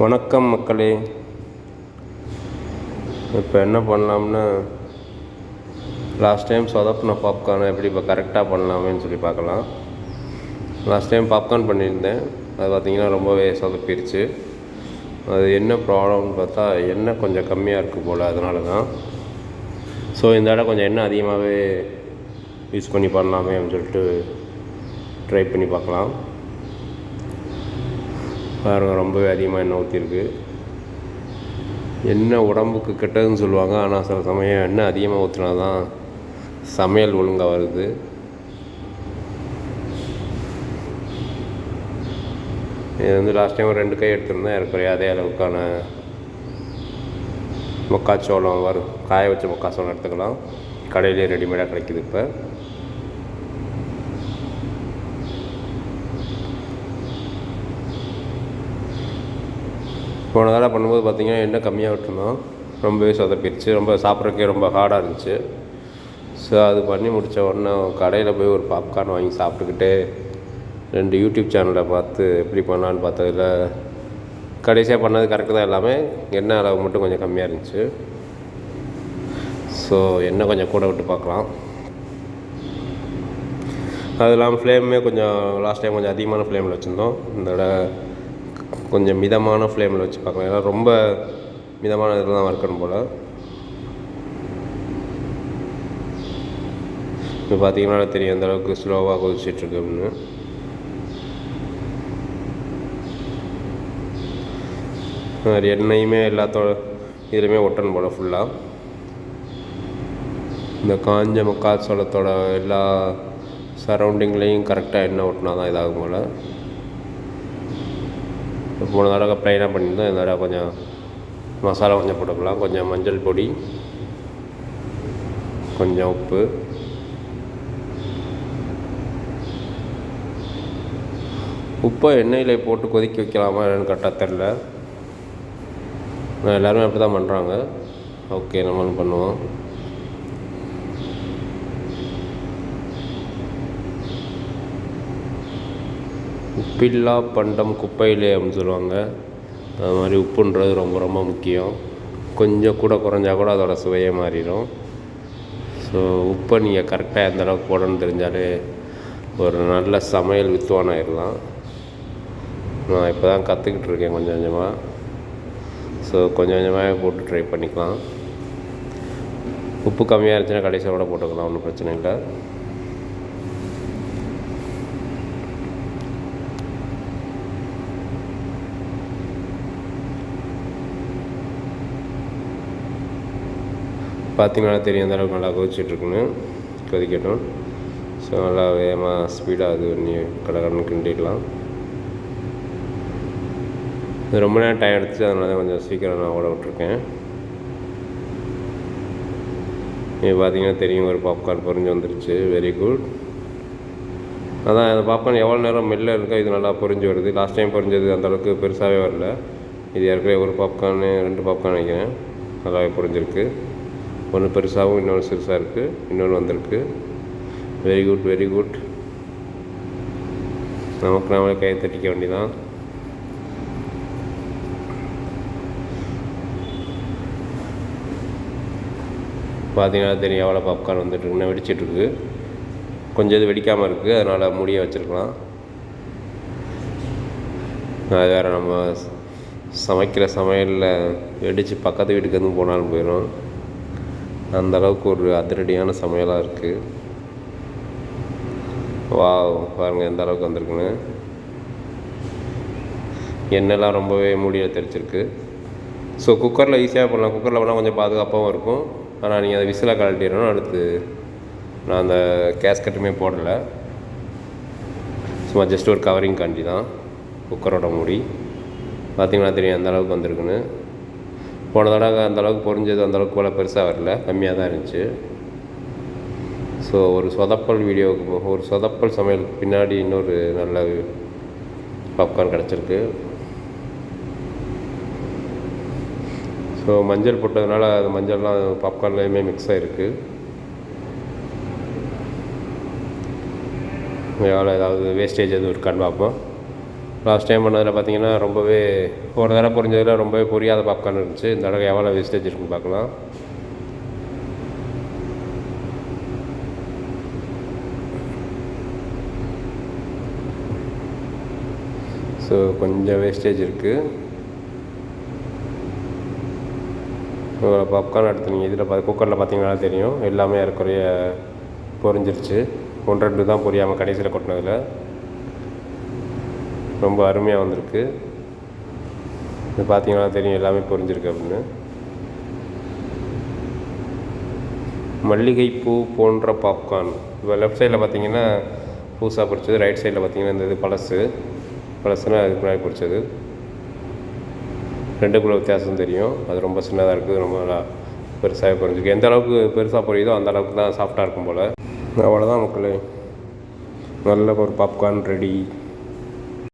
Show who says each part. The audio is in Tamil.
Speaker 1: வணக்கம் மக்களே. இப்போ என்ன பண்ணலாம்னு லாஸ்ட் டைம் சொதப்பின பாப்கார்னை எப்படி இப்போ கரெக்டாக பண்ணலாமேன்னு சொல்லி பார்க்கலாம். லாஸ்ட் டைம் பாப்கார்ன் பண்ணியிருந்தேன். அது பார்த்திங்கன்னா ரொம்பவே சொதப்பிருச்சு. அது என்ன ப்ராப்ளம்னு பார்த்தா எண்ணெய் கொஞ்சம் கம்மியாக இருக்குது போல் அதனால தான் ஸோ இந்த இடம் கொஞ்சம் எண்ணெய் அதிகமாகவே யூஸ் பண்ணி பண்ணலாமே அப்படின்னு சொல்லிட்டு ட்ரை பண்ணி பார்க்கலாம். பாருங்க ரொம்பவே அதிகமாக எண்ணெய் ஊற்றிருக்கு எண்ணெய் உடம்புக்கு கெட்டதுன்னு சொல்லுவாங்க ஆனால் சில சமயம் எண்ணெய் அதிகமாக ஊற்றினா தான் சமையல் ஒழுங்காக வருது. இது வந்து லாஸ்ட் டைம் ரெண்டு கை எடுத்திருந்தேன் இருக்கிற அதே அளவுக்கான மக்காச்சோளம் வரும். காய வச்ச மக்காச்சோளம் எடுத்துக்கலாம். கடையிலேயே ரெடிமேடாக கிடைக்குது இப்போ. போன தடவை பண்ணும்போது பார்த்திங்கன்னா என்ன கம்மியாக விட்டுருந்தோம். ரொம்பவே சொதப்பிடுச்சு. ரொம்ப சாப்பிட்றக்கே ரொம்ப ஹார்டாக இருந்துச்சு. ஸோ அது பண்ணி முடித்த உடனே கடையில் போய் ஒரு பாப்கார்ன் வாங்கி சாப்பிட்டுக்கிட்டே ரெண்டு யூடியூப் சேனலை பார்த்து எப்படி பண்ணலான்னு பார்த்ததில் கடைசியாக பண்ணது கரெக்டு தான் எல்லாமே. எண்ணெய் அளவு மட்டும் கொஞ்சம் கம்மியாக இருந்துச்சு. ஸோ எண்ணெய் கொஞ்சம் கூட விட்டு பார்க்கலாம். அது இல்லாமல் ஃப்ளேமே கொஞ்சம் லாஸ்ட் டைம் கொஞ்சம் அதிகமான ஃப்ளேமில் வச்சுருந்தோம். இந்த தடவை கொஞ்சம் மிதமான ஃப்ளேமில் வச்சு பார்க்கலாம். ஏன்னா ரொம்ப மிதமான இதில் தான் வறுக்கணும் போல். இப்போ பார்த்தீங்கன்னா தெரியும் எந்த அளவுக்கு ஸ்லோவாக கொதிச்சிட்ருக்கு அப்படின்னு. அது எண்ணெயுமே எல்லாத்தோட இதுலையுமே ஒட்டணும் போல் ஃபுல்லாக இந்த காஞ்ச மக்காச்சோளத்தோட எல்லா சரௌண்டிங்லேயும் கரெக்டாக எண்ணெய் ஒட்டினா தான் இதாகும் போல். போன தடவை ப்ளைனாக பண்ணியிருந்தோம். இந்த தடவை கொஞ்சம் மசாலா கொஞ்சம் போட்டுக்கலாம். கொஞ்சம் மஞ்சள் பொடி கொஞ்சம் உப்பு. உப்பை எண்ணெயில் போட்டு கொதிக்க வைக்கலாமா என்னன்னு கரெக்டாக தெரில எல்லோருமே அப்படி தான் பண்ணுறாங்க ஓகே நம்மளும் பண்ணுவோம். உப்பில்லா பண்டம் குப்பையிலே அப்படின்னு சொல்லுவாங்க. அது மாதிரி உப்புன்றது ரொம்ப ரொம்ப முக்கியம். கொஞ்சம் கூட குறைஞ்சா கூட அதோட சுவையே மாறிடும். ஸோ உப்பை நீங்கள் கரெக்டாக எந்த அளவுக்கு போடணும்னு தெரிஞ்சாலே ஒரு நல்ல சமையல் வித்துவான் ஆயிடலாம். நான் இப்போ தான் கற்றுக்கிட்டு இருக்கேன் கொஞ்சம் கொஞ்சமாக ஸோ கொஞ்சம் கொஞ்சமாக போட்டு ட்ரை பண்ணிக்கலாம். உப்பு கம்மியாக இருந்துச்சுன்னா கடைசியாக கூட போட்டுக்கலாம் ஒன்றும் பிரச்சனை இல்லை. பார்த்தீங்கன்னா தெரியும் அந்த அளவுக்கு நல்லா கொதிச்சிட்ருக்குன்னு கொதிக்கட்டும். ஸோ நல்லா வேகமாக ஸ்பீடாக அது பண்ணி கடகடன்னு கிண்டிடலாம். இது ரொம்ப நேரம் டைம் எடுத்துச்சு. அதனால கொஞ்சம் சீக்கிரம் நான் ஓட விட்ருக்கேன் இது பார்த்தீங்கன்னா தெரியும். ஒரு பாப்கார்ன் பொறிஞ்சு வந்துருச்சு. வெரி குட் அதான் அந்த பாப்கார்ன் எவ்வளோ நேரம் மெல்ல இருக்கோ இது நல்லா பொறிஞ்சு வருது. லாஸ்ட் டைம் பொறிஞ்சது அந்தளவுக்கு பெருசாகவே வரல. இது ஏற்கனவே ஒரு பாப்கார்னு ரெண்டு பாப்கார்ன் நினைக்கிறேன் நல்லாவே பொரிஞ்சிருக்கு. ஒன்று பெருசாகவும் இன்னொன்று சிறுசாக இருக்குது இன்னொன்று வந்திருக்கு. வெரி குட் வெரி குட் நமக்கு நாமளே கையை தட்டிக்க வேண்டியதான் பார்த்தீங்கன்னா தெரியும் எவ்வளோ பாப்கார்ன் வந்துட்டுருக்குன்னு வெடிச்சிட்ருக்கு கொஞ்சம் இது வெடிக்காமல் இருக்குது அதனால் முடிய வச்சுருக்கலாம். அது வேறு நம்ம சமைக்கிற சமையலில் வெடித்து பக்கத்து வீட்டுக்கு எதுவும் போனாலும் போயிடும். அந்த அளவுக்கு ஒரு அதிரடியான சமையலாக இருக்குது வா பாருங்கள் எந்த அளவுக்கு வந்திருக்குன்னு. எண்ணெய்லாம் ரொம்பவே மூடியில் தெரிச்சிருக்கு. ஸோ குக்கரில் ஈஸியாக பண்ணலாம். குக்கரில் பண்ணால் கொஞ்சம் பாதுகாப்பாகவும் இருக்கும். ஆனால் நீங்கள் அதை விசிலாக கழட்டிடணும். அடுத்து நான் அந்த கேஸ்கட்டுமே போடலை. சும்மா ஜஸ்ட் ஒரு கவரிங் காண்டி தான் குக்கரோட மூடி. பார்த்திங்கன்னா தெரியும் எந்த அளவுக்கு வந்திருக்குன்னு. போன தடவை அந்த அளவுக்கு பொரிஞ்சது அந்த போல் பெருசாக வரல. கம்மியாக தான் இருந்துச்சு. ஸோ ஒரு சொதப்பல் வீடியோவுக்கு ஒரு சொதப்பல் சமையலுக்கு பின்னாடி இன்னொரு நல்ல பாப்கார்ன் கிடச்சிருக்கு. ஸோ மஞ்சள் போட்டதுனால அது மஞ்சள்லாம் பாப்கார்ன்லேயுமே மிக்ஸ் ஆகிருக்கு எவ்வளோ ஏதாவது வேஸ்டேஜ் எதுவும் இருக்கான்னு பார்ப்போம். லாஸ்ட் டைம் பண்ணதில் பார்த்தீங்கன்னா ரொம்பவே ஒரு தடவை பொரிஞ்சதில் ரொம்பவே பொரியாத பாப்கார்ன் இருந்துச்சு. இந்த தடவை எவ்வளோ வேஸ்டேஜ் இருக்குன்னு பார்க்கலாம் ஸோ கொஞ்சம் வேஸ்டேஜ் இருக்குது பாப்கார்ன் எடுத்து நீங்கள் இதில் பார்த்து குக்கரில் பார்த்தீங்கன்னா தெரியும். எல்லாமே ஏறக்குறைய பொறிஞ்சிருச்சு ஒன்று ரெண்டு தான் பொரியாமல் கடைசியில் கொட்டினதில். ரொம்ப அருமையாக வந்திருக்கு. இது பார்த்தீங்கன்னா தெரியும் எல்லாமே பொரிஞ்சிருக்கு அப்படின்னு. மல்லிகைப்பூ போன்ற பாப்கார்ன் இப்போ லெஃப்ட் சைடில் பார்த்தீங்கன்னா புதுசாக பொரிச்சது ரைட் சைடில் பார்த்தீங்கன்னா இந்த இது பழசு. பழசுனா அதுக்கு முன்னாடி பொரிச்சது. ரெண்டுக்குள்ள வித்தியாசம் தெரியும். அது ரொம்ப சின்னதாக இருக்குது ரொம்ப நல்லா பெருசாக பொரிஞ்சிருக்கு. எந்த அளவுக்கு பெருசாக பொரியுதோ அந்த அளவுக்கு தான் சாஃப்டாக இருக்கும் போல். அவ்வளோதான் மக்களே. நல்ல ஒரு பாப்கார்ன் ரெடி